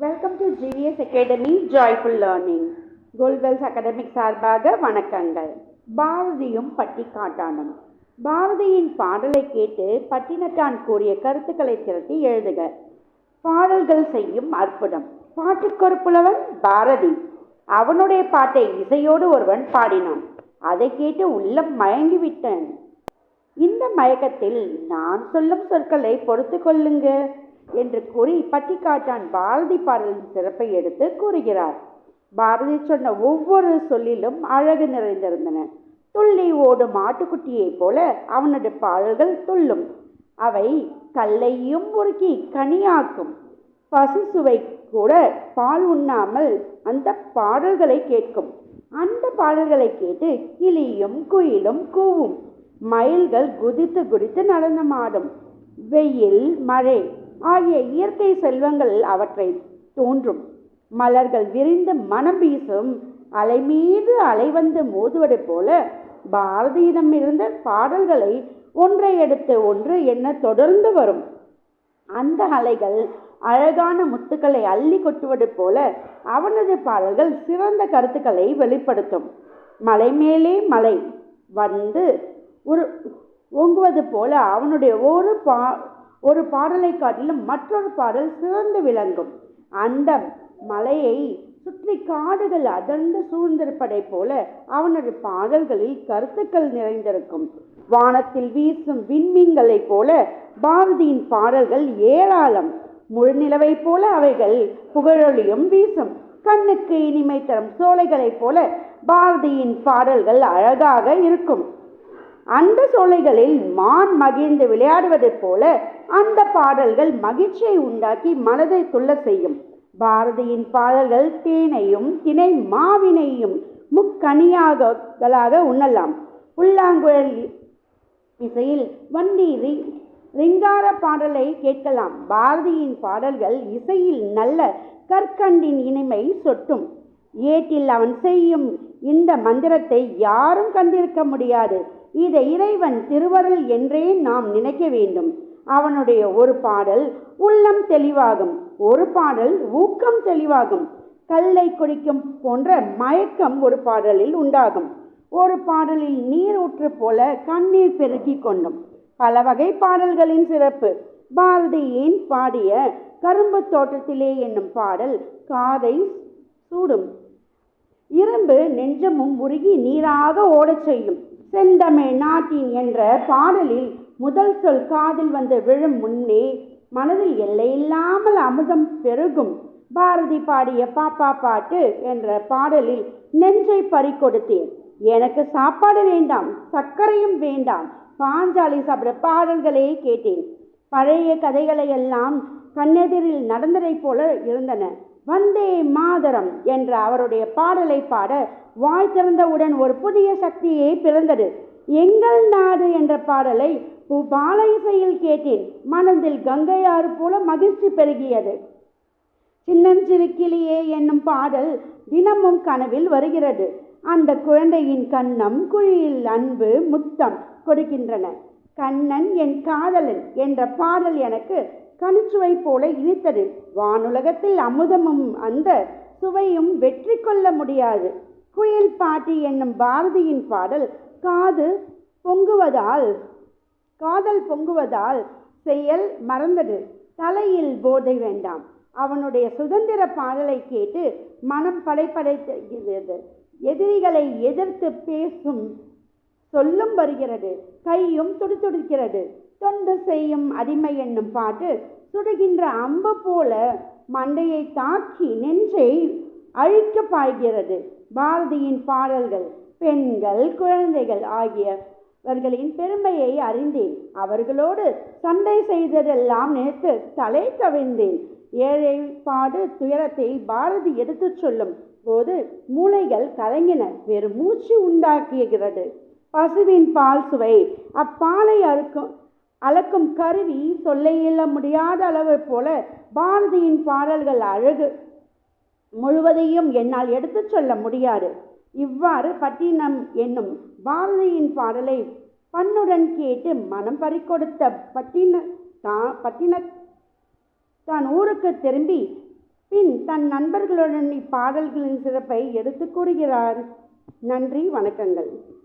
Welcome to GVS academy joyful learning கோல்வெல்ஸ் அகாடமிக் சார்பாக வணக்கங்கள். பாரதியும் பட்டிக்காட்டானும். பாரதியின் பாடலை கேட்டு பட்டினத்தான் கூறிய கருத்துக்களை திரட்டி எழுதுக. பாடல்கள் செய்யும் அற்புதம். பாட்டுக்கொரு புலவன் பாரதி. அவனுடைய பாட்டை இசையோடு ஒருவன் பாடினான். அதை கேட்டு உள்ளம் மயங்கிவிட்டேன். இந்த மயக்கத்தில் நான் சொல்லும் சொற்களை பொறுத்து கொள்ளுங்க. என்று கூறி பட்டிக்காட்டான் பாரதி பாடலின் சிறப்பை எடுத்து கூறுகிறார். பாரதி சொன்ன ஒவ்வொரு சொல்லிலும் அழகு நிறைந்திருந்தன. துள்ளி ஓடும் ஆட்டுக்குட்டியைப் போல அவனது பாடல்கள் துள்ளும். அவை கல்லையும் உருக்கி கனியாக்கும். பசு சுவை கூட பால் உண்ணாமல் அந்த பாடல்களை கேட்கும். அந்த பாடல்களை கேட்டு கிளியும் குயிலும் கூவும். மயில்கள் குதித்து குதித்து நடனமாடும். வெயில் மழை ஆகிய இயற்கை செல்வங்கள் அவற்றை தோன்றும். மலர்கள் விரிந்து மனம் வீசும். அலை மீது அலை வந்து மோதுவது போல பாரதியிடம் இருந்த பாடல்களை ஒன்றை எடுத்து ஒன்று என்ன தொடர்ந்து வரும். அந்த அலைகள் அழகான முத்துக்களை அள்ளி கொட்டுவது போல அவனது பாடல்கள் சிறந்த கருத்துக்களை வெளிப்படுத்தும். மலை மேலே மலை வந்து ஒரு ஓங்குவது போல அவனுடைய ஒரு பா ஒரு பாடலை காட்டிலும் மற்றொரு பாடல் சிறந்து விளங்கும். அந்த மலையை சுற்றி காடுகள் அடர்ந்து சூழ்ந்திருப்பதை போல அவனது பாடல்களில் கருத்துக்கள் நிறைந்திருக்கும். வானத்தில் வீசும் விண்மீன்களைப் போல பாரதியின் பாடல்கள் ஏராளம். முழுநிலவை போல அவைகள் புகழொலியும் வீசும். கண்ணுக்கு இனிமை தரும் சோலைகளைப் போல பாரதியின் பாடல்கள் அழகாக இருக்கும். அந்த சோலைகளில் மான் மகிழ்ந்து விளையாடுவதைப் போல அந்த பாடல்கள் மகிழ்ச்சியை உண்டாக்கி மனதை துள்ள செய்யும். பாரதியின் பாடல்கள் தேனையும் தினை மாவினையும் முக்கனியாகளாக உண்ணலாம். புல்லாங்குழல் இசையில் வண்டி ரிங்கார பாடலை கேட்கலாம். பாரதியின் பாடல்கள் இசையில் நல்ல கற்கண்டின் இனிமை சொட்டும். ஏட்டில் அவன் செய்யும் இந்த மந்திரத்தை யாரும் கண்டிருக்க முடியாது. இதை இறைவன் திருவருள் என்றே நாம் நினைக்க வேண்டும். அவனுடைய ஒரு பாடல் உள்ளம் தெளிவாகும். ஒரு பாடல் ஊக்கம் தெளிவாகும். கல்லை குடிக்கும் போன்ற மயக்கம் ஒரு பாடலில் உண்டாகும். ஒரு பாடலில் நீர் ஊற்று போல கண்ணீர் பெருக்கி கொண்டும் பல வகை பாடல்களின் சிறப்பு. பாரதியின் பாடிய கரும்பு தோட்டத்திலே என்னும் பாடல் காதை சூடும். இரும்பு நெஞ்சமும் உருகி நீராக ஓடச் செய்யும். செந்தமிழ் நாட்டின் என்ற பாடலில் முதல் சொல் காதில் வந்து விழும் முன்னே மனதில் எல்லையில்லாமல் அமுதம் பெருகும். பாரதி பாடிய பாப்பா பாட்டு என்ற பாடலில் நெஞ்சை பறிக்கொடுத்தேன் எனக்கு சாப்பாடு வேண்டாம் சர்க்கரையும் வேண்டாம் பாஞ்சாலி சாப்பிட பாடல்களே கேட்டேன். பழைய கதைகளை எல்லாம் கண்ணெதிரில் நடந்ததைப் போல இருந்தன வந்தே மாதரம் என்ற அவருடைய பாடலை பாட வாய் திறந்தவுடன் ஒரு புதிய சக்தியே பிறந்தது. எங்கள் நாடு என்ற பாடலை பால இசையில் கேட்டேன். மனதில் கங்கையாறு போல மகிழ்ச்சி பெருகியது. சின்னஞ்சிறு கிளியே என்னும் பாடல் தினமும் கனவில் வருகிறது. அந்த குழந்தையின் கண்ணம் குழியில் அன்பு முத்தம் கொடுக்கின்றன. கண்ணன் என் காதலன் என்ற பாடல் எனக்கு கணுச்சுவை போல இனித்தது. வானுலகத்தில் அமுதமும் அந்த சுவையும் வெற்றி கொள்ள முடியாது. குயில் பாட்டி என்னும் பாரதியின் பாடல் காது பொங்குவதால் காதல் பொங்குவதால் செயல் மறந்தது. தலையில் போதை வேண்டாம். அவனுடைய சுதந்திர பாடலை கேட்டு மனம் படைப்படைகிறது எதிரிகளை எதிர்த்து பேசும் சொல்லும் வருகிறது. கையும் துடிதுடிக்கிறது தொண்டு செய்யும் அடிமை என்னும் பாட்டு சுடுகின்ற அம்பு போல மண்டையை தாக்கி நெஞ்சை அழிக்க பாய்கிறது. பாரதியின் பாடல்கள் பெண்கள் குழந்தைகள் ஆகிய ஆகியவர்களின் பெருமையை அறிந்தேன். அவர்களோடு சண்டை செய்ததெல்லாம் நினைத்து தலை கவிழ்ந்தேன். ஏழை பாடு துயரத்தை பாரதி எடுத்துச் சொல்லும் போது மூளைகள் கலங்கின. வெறும் மூச்சு உண்டாக்குகிறது. பசுவின் பால் சுவை அப்பாலை அறுக்கும் அளக்கும் கருவி சொல்ல இயல முடியாத அளவு போல பாரதியின் பாடல்கள் அழகு முழுவதையும் என்னால் எடுத்துச் சொல்ல முடியாது. இவ்வாறு பட்டினம் என்னும் பாரதியின் பாடலை பண்ணுடன் கேட்டு மனம் பறிக்கொடுத்த பட்டின தான் பட்டின தான் ஊருக்கு திரும்பி பின் தன் நண்பர்களுடன் இப்பாடல்களின் சிறப்பை எடுத்துக் கூறுகிறார். நன்றி வணக்கங்கள்.